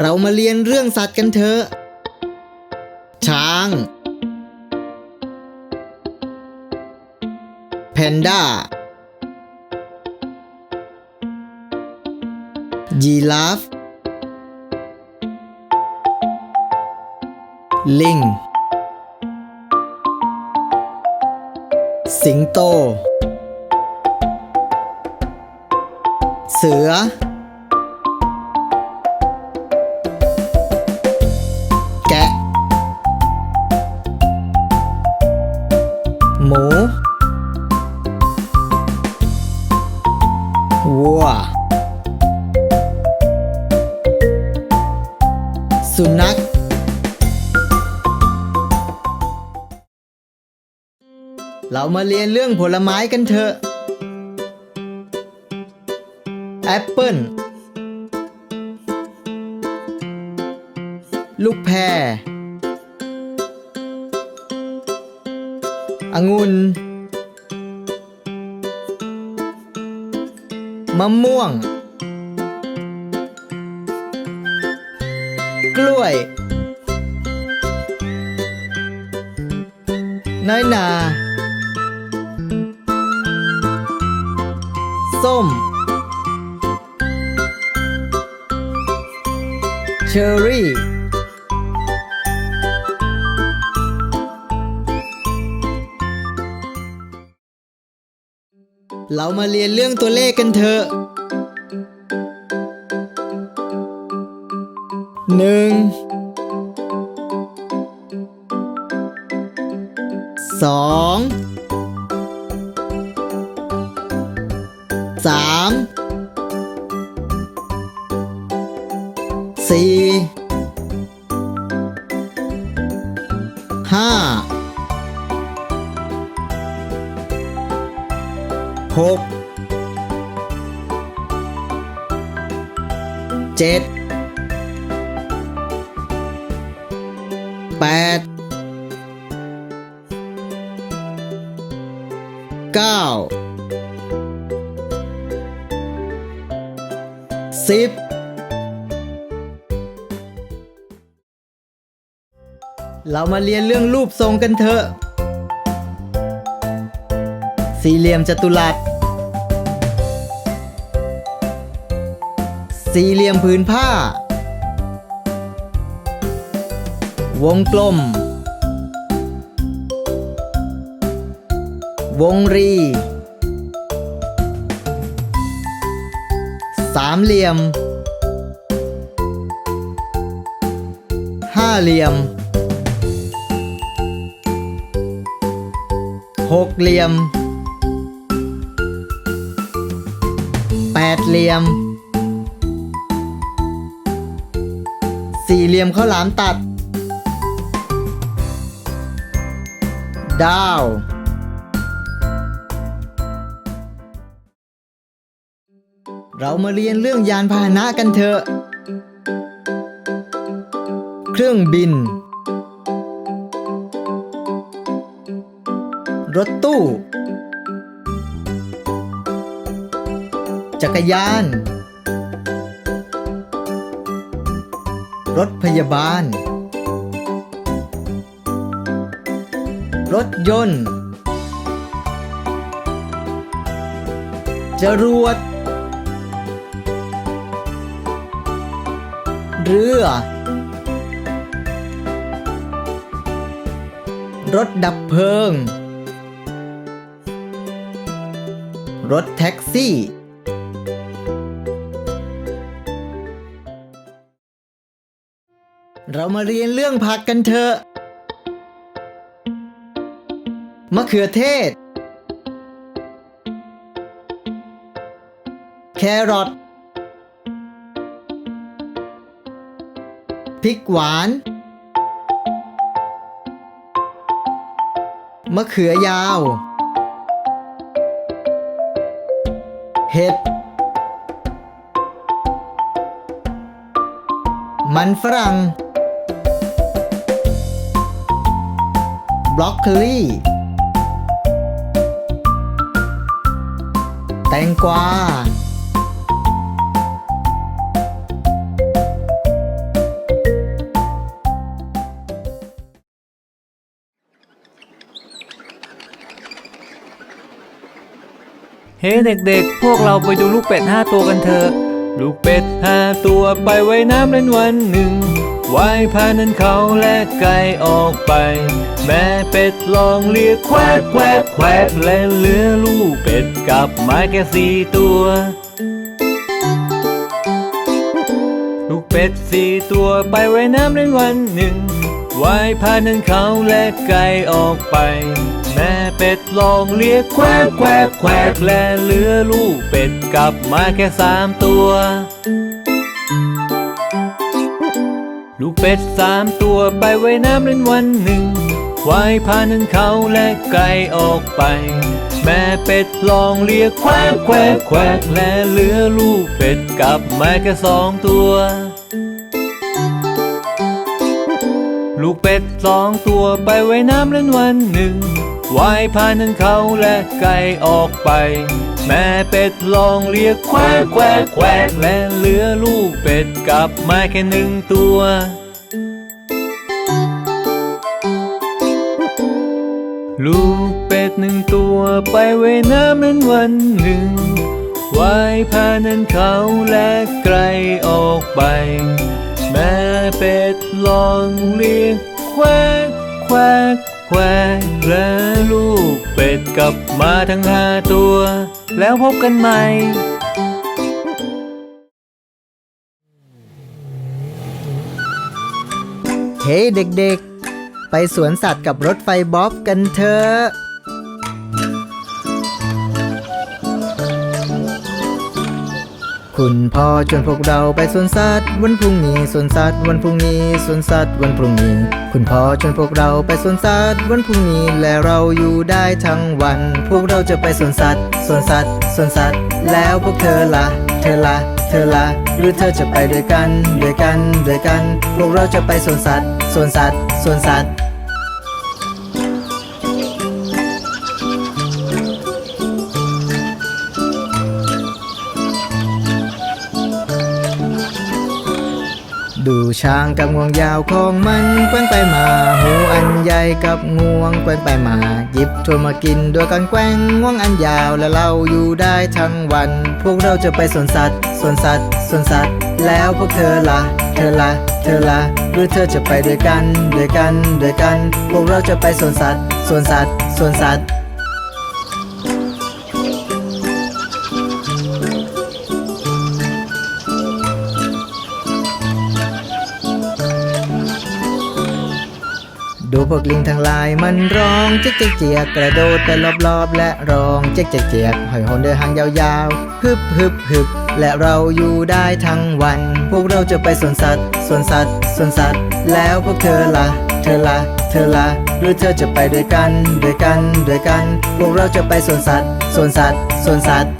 เรามาเรียนเรื่องสัตว์กันเถอะ ช้าง แพนด้า ยีราฟ ลิง สิงโต เสือ เรามาเรียนเรื่องผลไม้กันเถอะ แอปเปิ้ล ลูกแพรองุ่น มะม่วง กล้วย น้อยนา ส้ม เชอร์รี่ เรามาเรียนเรื่องตัวเลขกันเถอะหนึ่งสอง สามสี่ห้าหกเจ็ดแปด สิบเรามาเรียนเรื่องรูปทรงกันเถอะ สี่เหลี่ยมจัตุรัส สี่เหลี่ยมผืนผ้า วงกลม วงรี สามเหลี่ยม ห้าเหลี่ยม หกเหลี่ยม แปดเหลี่ยม สี่เหลี่ยมข้าวหลามตัด ดาว เรามาเรียนเรื่องยานพาหนะกันเถอะ เครื่องบิน รถตู้ จักรยาน รถพยาบาล รถยนต์ จรวด เรือ รถดับเพลิง รถแท็กซี่เรามาเรียนเรื่องผักกันเถอะ มะเขือเทศ แครอท ริกหวาน มะเขือยาว เห็ด มันฝรั่ง บล็อกโคลี่แตงกวา ฮ้เด็กๆ พวกเราไปดูลูกเป็ดห้าตัวกันเถอะ ลูกเป็ดห้าตัวไปไว้น้ำเล่นวันหนึ่งว่ายพานั้นเขาและไก่ออกไป แม่เป็ดลองเรียกแควแควแควและเหลือลูกเป็ดกลับมาแค่สี่ตัว ลูกเป็ดสี่ตัวไปไว้น้ำเล่นวันหนึ่งว่ายพานั้นเขาและไก่ออกไป แม่เป็ดลองเรียกแควแควแควและเหลือลูกเป็ดกลับมาแค่สามตัว ลูกเป็ดสามตัวไปไว้น้ำเล่นวันหนึ่งว่ายพานั้นเขาและไก่ออกไป แม่เป็ดลองเรียกแควแควแควและเหลือลูกเป็ดกลับมาแค่สองตัว ลูกเป็ดสองตัวไปไว้น้ำเล่นวันหนึ่ง ว่ายพานั้นเขาและไก่ออกไป แม่เป็ดลองเรียกแควแควแควและเหลือลูกเป็ดกลับมาแค่หนึ่งตัวลูกเป็ดหนึ่งตัวไปไว้น้ำนั้นวันหนึ่งว่ายพานั้นเขาและไกลออกไป แม่เป็ดลองเรียกแควแควก แควและลูกเป็ดกลับมาทั้งห้าตัว แล้วพบกันใหม่เฮ้เด็กๆ ไปสวนสัตว์กับรถไฟบ๊อบกันเถอะ คุณพ่อชวนพวกเราไปสวนสัตว์วันพรุ่งนี้สวนสัตว์วันพรุ่งนี้สวนสัตว์วันพรุ่งนี้ คุณพ่อชวนพวกเราไปสวนสัตว์วันพรุ่งนี้และเราอยู่ได้ทั้งวัน พวกเราจะไปสวนสัตว์สวนสัตว์สวนสัตว์ แล้วพวกเธอละเธอละเธอละหรือเธอจะไปด้วยกันด้วยกันด้วยกัน พวกเราจะไปสวนสัตว์สวนสัตว์สวนสัตว์ ดูช้างกับงวงยาวของมันแกว่งไปมา หูอันใหญ่กับงวงแกว่งไปมา หยิบถั่วมากินด้วยกันแกว่งงวงอันยาวและเราอยู่ได้ทั้งวัน พวกเราจะไปสวนสัตว์สวนสัตว์สวนสัตว์ แล้วพวกเธอละ่ะเธอละ่ะเธอละ่ะหรือเธอจะไปด้วยกันด้วยกันด้วยกัน พวกเราจะไปสวนสัตว์สวนสัตว์สวนสัตว์ ดูพวกลิงทั้งหลายมันร้องเจ๊กเจ๊กเจียกกระโดดไปรอบๆและร้องเจ๊กเจ๊กเจียกหอยหนเดินหางยาวๆฮึบฮึบฮึบและเราอยู่ได้ทั้งวัน พวกเราจะไปสวนสัตว์สวนสัตว์สวนสัตว์ แล้วพวกเธอละ่ะเธอละ่ะเธอละ่ะหรือเธอจะไปด้วยกันด้วยกันด้วยกัน พวกเราจะไปสวนสัตว์สวนสัตว์สวนสัตว์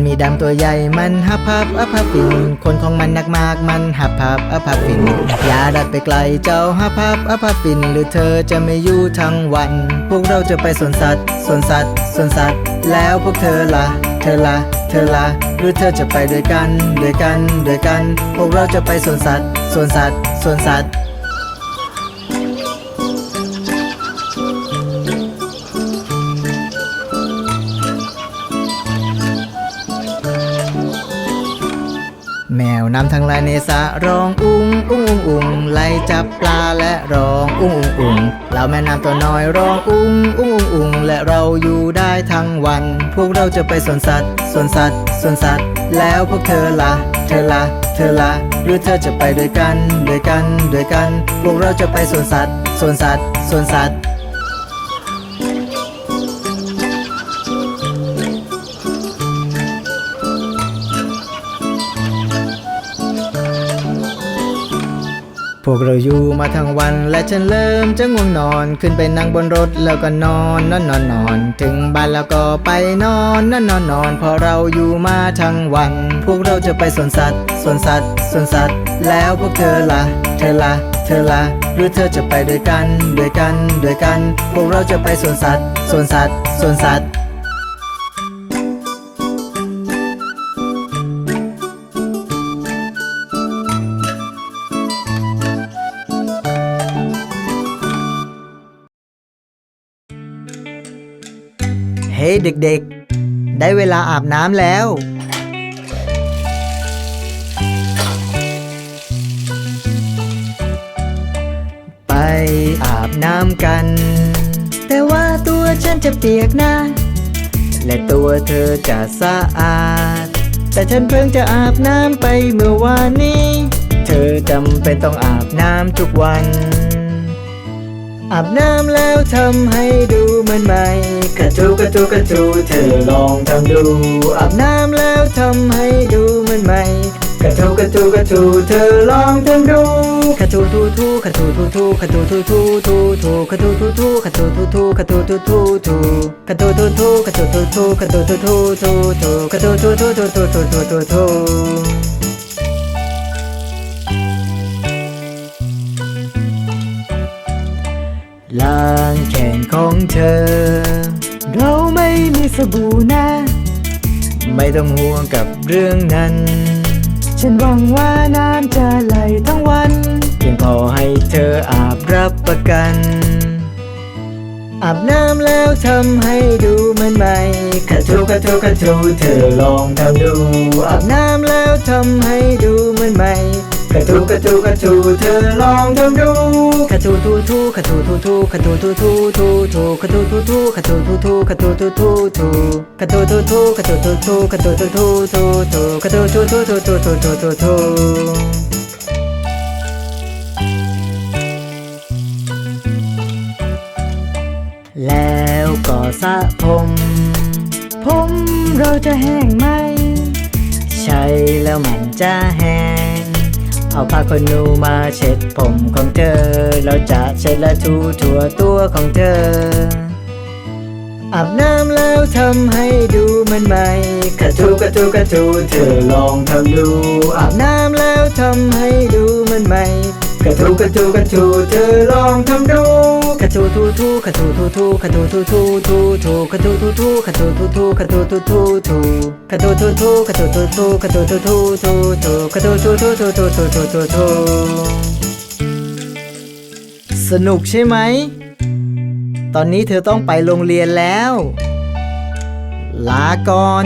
นั้นมีดำตัวใหญ่มันหับพับอับพับฟิน คนของมันหนักมากมันหับพับอับพับฟินอย่าดัดไปไกลเจ้าหับพับอับพับฟิน หรือเธอจะไม่อยู่ทั้งวัน พวกเราจะไปสวนสัตว์สวนสัตว์สวนสัตว์ แล้วพวกเธอละ่ะเธอละ่ะเธอละ่ะหรือเธอจะไปด้วยกันด้วยกันด้วยกัน พวกเราจะไปสวนสัตว์สวนสัตว์สวนสัตว์ วนำทั้งหลายในสะร้องอุ้งอุ้งอุ้งอุ้งไล่จับปลาและร้องอุ้งอุ้งอุ้งเราแม่น้ำตัวน้อยร้องอุ้งอุ้งอุ้งอุ้งและเราอยู่ได้ทั้งวัน พวกเราจะไปสวนสัตว์สวนสัตว์สวนสัตว์ แล้วพวกเธอละ่ะเธอละ่ะเธอล่ะหรือเธอจะไปด้วยกันด้วยกันด้วยกัน พวกเราจะไปสวนสัตว์สวนสัตว์สวนสัตว์ วกเราอยู่มาทั้งวันและฉันเริ่มจะง่วงนอน ขึ้นไปนั่งบนรถแล้วก็นอนนอนนอนนอนถึงบ้านแล้วก็ไปนอนนอนนอนนอนพอเราอยู่มาทั้งวัน พวกเราจะไปสวนสัตว์สวนสัตว์สวนสัตว์ แล้วพวกเธอละ่ะเธอละ่ะเธอละ่ะหรือเธอจะไปด้วยกันด้วยกันด้วยกัน พวกเราจะไปสวนสัตว์สวนสัตว์สวนสัตว์ เด็กๆ ได้เวลาอาบน้ำแล้ว ไปอาบน้ำกัน แต่ว่าตัวฉันจะเปียกนะ และตัวเธอจะสะอาด แต่ฉันเพิ่งจะอาบน้ำไปเมื่อวานนี้ เธอจำเป็นต้องอาบน้ำทุกวัน อาบน้ำแล้วทำให้ดูเหมือนใหม่ กระจูกระจูกระจูเธอลองทำดู อาบน้ำแล้วทำให้ดูเหมือนใหม่ กระจูกระจูกระจูเธอลองทำดูกระจูทูทูกระจูทูทูกระจูทูทูทูทูกระจูทูทูกระจูทูทูกระจูทูทูทูกระจูทูทูกระจูทูทูกระจูทูทูทูทูกระจูทูทูทูทูทูทูทูทู ล้างแขนของเธอ เราไม่มีสบู่นะ ไม่ต้องห่วงกับเรื่องนั้น ฉันหวังว่าน้ำจะไหลทั้งวัน เพียงพอให้เธออาบรับประกัน อาบน้ำแล้วทำให้ดูเหมือนใหม่กระทูกระทูกระทูเธอลองทำดู อาบน้ำแล้วทำให้ดูเหมือนใหม่ กระทูกระทูกระทูเธอลองทำดูกระทูทูทูกระทูทูทูกระทูทูทูทูทูกระทูทูทูกระทูทูทูกระทูทูทูทูกระทูทูทูกระทูทูทูกระทูทูทูทูทูกระทูทูทูทูทูทูทูทูทูแล้วก็สระผม ผมเราจะแห้งไหม ใช่แล้วมันจะแห้ง เอาผ้าขนหนูมาเช็ดผมของเธอ เราจะเช็ดและทูทั่วตัวของเธอ อาบน้ำแล้วทำให้ดูมันใหม่กระทูกระทูกระทูเธอลองทำดู อาบน้ำแล้วทำให้ดูมันใหม่ กระทูกระทูกระทูเธอลองทำดูกระทูทูทูกระทูทูทูกระทูทูทูทูทูกระทูทูทูกระทูทูทูกระทูทูทูทูกระทูทูทูกระทูทูทูกระทูทูทูทูทูกระทูทูทูทูทูทูทูทูทูสนุกใช่ไหม ตอนนี้เธอต้องไปโรงเรียนแล้ว ลาก่อน